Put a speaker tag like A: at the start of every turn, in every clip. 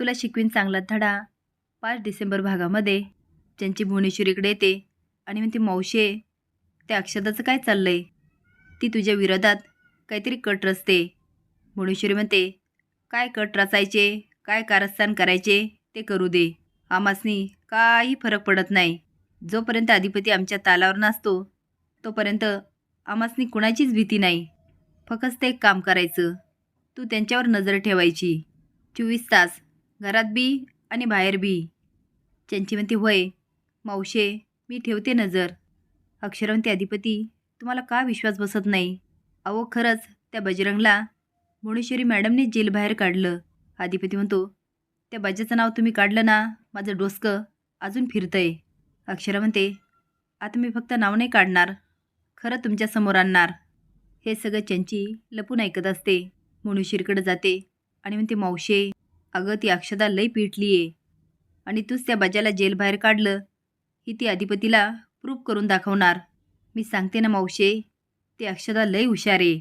A: तुला शिकवीन चांगला धडा. पाच डिसेंबर भागामध्ये ज्यांची भुवनेश्वरीकडे येते आणि म्हणते मावशे त्या अक्षदाचं काय चाललं आहे ती तुझ्या विरोधात काहीतरी कट रचते. भुवनेश्वरी म्हणते काय कट रचायचे? काय कारस्थान करायचे? ते करू दे. आमासनी काही फरक पडत नाही. जोपर्यंत अधिपती आमच्या तालावर नसतो तोपर्यंत आमासनी कुणाचीच भीती नाही. फक्त एक काम करायचं. तू त्यांच्यावर नजर ठेवायची. चोवीस तास घरात बी आणि बाहेर बी. त्यांची म्हणते होय मावशे मी ठेवते नजर. अक्षरवंती अधिपती तुम्हाला का विश्वास बसत नाही? अहो खरंच त्या बजरंगला भुवनेश्वरी मॅडमने जेलबाहेर काढलं. अधिपती म्हणतो त्या बाजाचं नाव तुम्ही काढलं ना माझं डोसकं अजून फिरतंय. अक्षरा म्हणते आता मी फक्त नाव नाही काढणार खरं तुमच्यासमोर आणणार. हे सगळं चंची लपून ऐकत असते भुवनेश्वरीकडे जाते आणि म्हणते मावशे अगं ती अक्षदा लई पिटली आहे आणि तूच त्या बाजाला जेलबाहेर काढलं. ही ती अधिपतीला प्रूफ करून दाखवणार. मी सांगते ना मावशे ती अक्षदा लई हुशार आहे.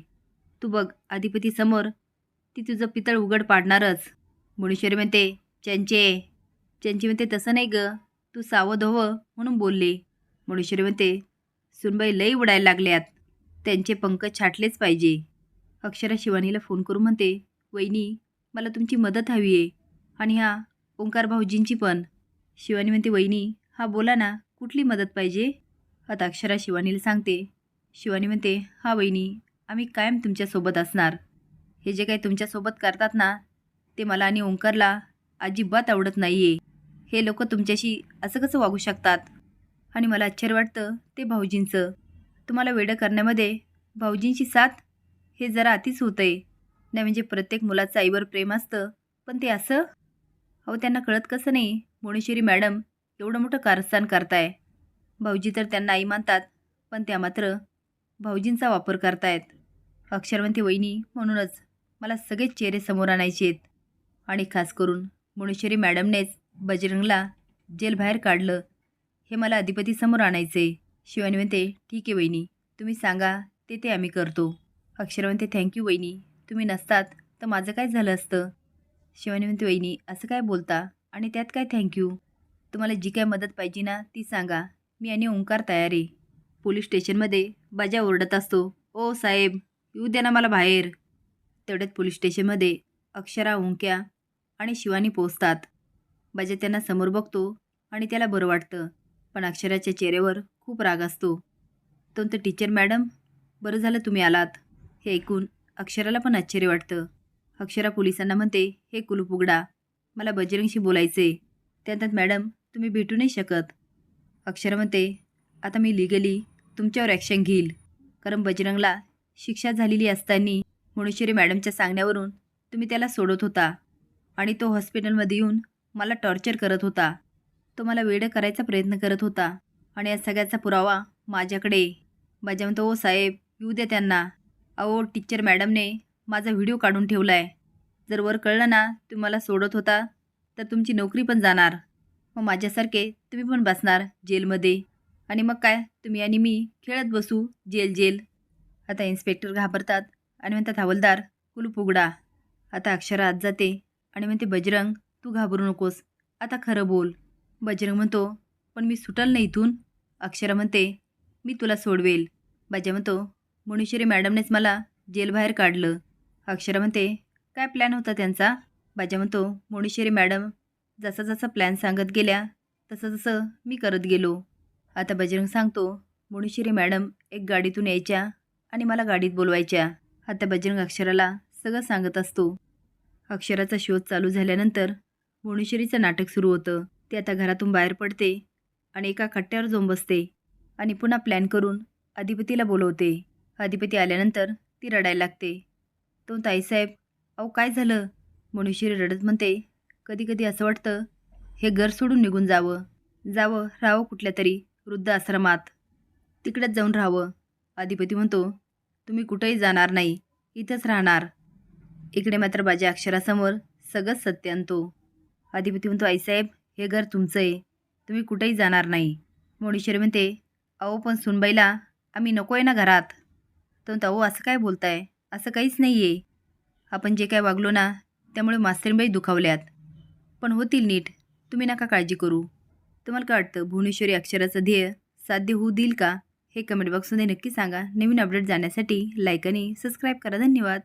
A: तू बघ अधिपतीसमोर ती तुझं पितळ उघड पाडणारच. मुणेश्वरी म्हणते चंचे चंचे म्हणते तसं नाही ग. तू सावध हवं म्हणून बोलले. मुणेश्वरी म्हणते सुनबाई लई उडायला लागल्यात. त्यांचे पंख छाटलेच पाहिजे. अक्षरा शिवानीला फोन करून म्हणते वहिनी मला तुमची मदत हवी आहे. आणि हा ओंकार भाऊजींची पण. शिवानी म्हणते वहिनी हा बोला ना कुठली मदत पाहिजे? आता अक्षरा शिवानीला सांगते. शिवानी म्हणते हा वहिनी आम्ही कायम तुमच्यासोबत असणार. हे जे काही तुमच्यासोबत करतात ना ते मला आणि ओंकारला अजिबात आवडत नाही आहे हे लोक तुमच्याशी असं कसं वागू शकतात? आणि मला आश्चर्य वाटतं ते भाऊजींचं. तुम्हाला वेडं करण्यामध्ये भाऊजींची साथ हे जरा अतिच होतं आहे नाही म्हणजे प्रत्येक मुलाचं आईवर प्रेम असतं. पण ते असं? अहो त्यांना कळत कसं नाही? मुणेश्वरी मॅडम एवढं मोठं कारस्थान करताय. भाऊजी तर त्यांना आई मानतात पण त्या मात्र भाऊजींचा वापर करतायत. अक्षरवंती वहिनी म्हणूनच मला सगळेच चेहरे समोर आणायचे आहेत. आणि खास करून मुणेश्वरी मॅडमनेच बजरंगला जेलबाहेर काढलं. हे मला अधिपतीसमोर आणायचे शिवानी म्हणते ठीक आहे वहिनी तुम्ही सांगा ते ते आम्ही करतो. अक्षरा म्हणते थँक्यू वहिनी तुम्ही नसतात तर माझं काय झालं असतं? शिवानी म्हणते वहिनी असं काय बोलता? आणि त्यात काय थँक्यू तुम्हाला जी काय मदत पाहिजे ना ती सांगा. मी आणि ओंकार तयार आहे. पोलीस स्टेशनमध्ये बाजा ओरडत असतो. ओ साहेब येऊ द्या ना मला बाहेर. तेवढ्यात पोलीस स्टेशनमध्ये अक्षरा ओंक्या आणि शिवानी पोचतात बाजा त्यांना समोर बघतो आणि त्याला बरं वाटतं. पण अक्षराच्या चेहऱ्यावर खूप राग असतो. तो तर टीचर मॅडम बरं झालं तुम्ही आलात. हे ऐकून अक्षराला पण आश्चर्य वाटतं. अक्षरा पोलिसांना म्हणते हे कुलूप उघडा मला बजरंगशी बोलायचे त्यानंतर मॅडम तुम्ही भेटू नाही शकत. अक्षरा म्हणते आता मी लिगली तुमच्यावर ॲक्शन घेईल. कारण बजरंगला शिक्षा झालेली असताना मुणेश्वरी मॅडमच्या सांगण्यावरून तुम्ही त्याला सोडत होता. आणि तो हॉस्पिटलमध्ये येऊन मला टॉर्चर करत होता. तो मला वेळ करायचा प्रयत्न करत होता. आणि या सगळ्याचा पुरावा माझ्याकडे माझ्या म्हणतो ओ साहेब येऊ द्या त्यांना. अहो टीचर मॅडमने माझा व्हिडिओ काढून ठेवला आहे जर वर कळलं ना तुम्ही मला सोडत होता तर तुमची नोकरी पण जाणार. मग माझ्यासारखे तुम्ही पण बसणार जेलमध्ये. आणि मग काय? तुम्ही आणि मी खेळत बसू जेल जेल. आता इन्स्पेक्टर घाबरतात आणि म्हणतात हवलदार कुलूप उघडा. आता अक्षरा आत जाते. आणि म्हणते बजरंग तू घाबरू नकोस. आता खरं बोल. बजरंग म्हणतो पण मी सुटल नाही इथून. अक्षरा म्हणते मी तुला सोडवेल. बाजा म्हणतो मुणेश्वरी मॅडमनेच मला जेलबाहेर काढलं. अक्षरा म्हणते काय प्लॅन होता त्यांचा? बाजा म्हणतो मुणेश्वरी मॅडम जसा जसा प्लॅन सांगत गेल्या तसं जसं मी करत गेलो. आता बजरंग सांगतो मुणेश्वरी मॅडम एक गाडीतून यायच्या आणि मला गाडीत बोलवायच्या. आता बजरंग अक्षराला सगळं सांगत असतो. अक्षराचा शोध चालू झाल्यानंतर भुवनेश्वरीचं नाटक सुरू होतं. ती आता घरातून बाहेर पडते आणि एका खट्ट्यावर जाऊन बसते आणि पुन्हा प्लॅन करून अधिपतीला बोलवते. अधिपती आल्यानंतर ती रडायला लागते. तो ताईसाहेब अहो काय झालं? मनुष्यरी रडत म्हणते कधी कधी असं वाटतं हे घर सोडून निघून जावं. जावं राहावं कुठल्या तरी वृद्ध आश्रमात. तिकडेच जाऊन राहावं. अधिपती म्हणतो तुम्ही कुठंही जाणार नाही इथंच राहणार. इकडे मात्र माझ्या अक्षरासमोर सगळंच सत्य आणतो. अधिपती म्हणतो आईसाहेब हे घर तुमचं आहे तुम्ही कुठेही जाणार नाही. मोडीश्वरी म्हणते अहो पण सुनबाईला आम्ही नको आहे ना घरात. तर अहो असं काय बोलताय? असं काहीच नाही आहे आपण जे काय वागलो ना त्यामुळे मास्तरीबाई दुखावल्यात. पण होतील नीट. तुम्ही नका काळजी करू. तुम्हाला काय वाटतं? भुवनेश्वरी अक्षराचं ध्येय साध्य होऊ देईल का? हे कमेंट बॉक्समध्ये नक्की सांगा. नवीन अपडेट जाण्यासाठी लाईक आणि सबस्क्राईब करा. धन्यवाद.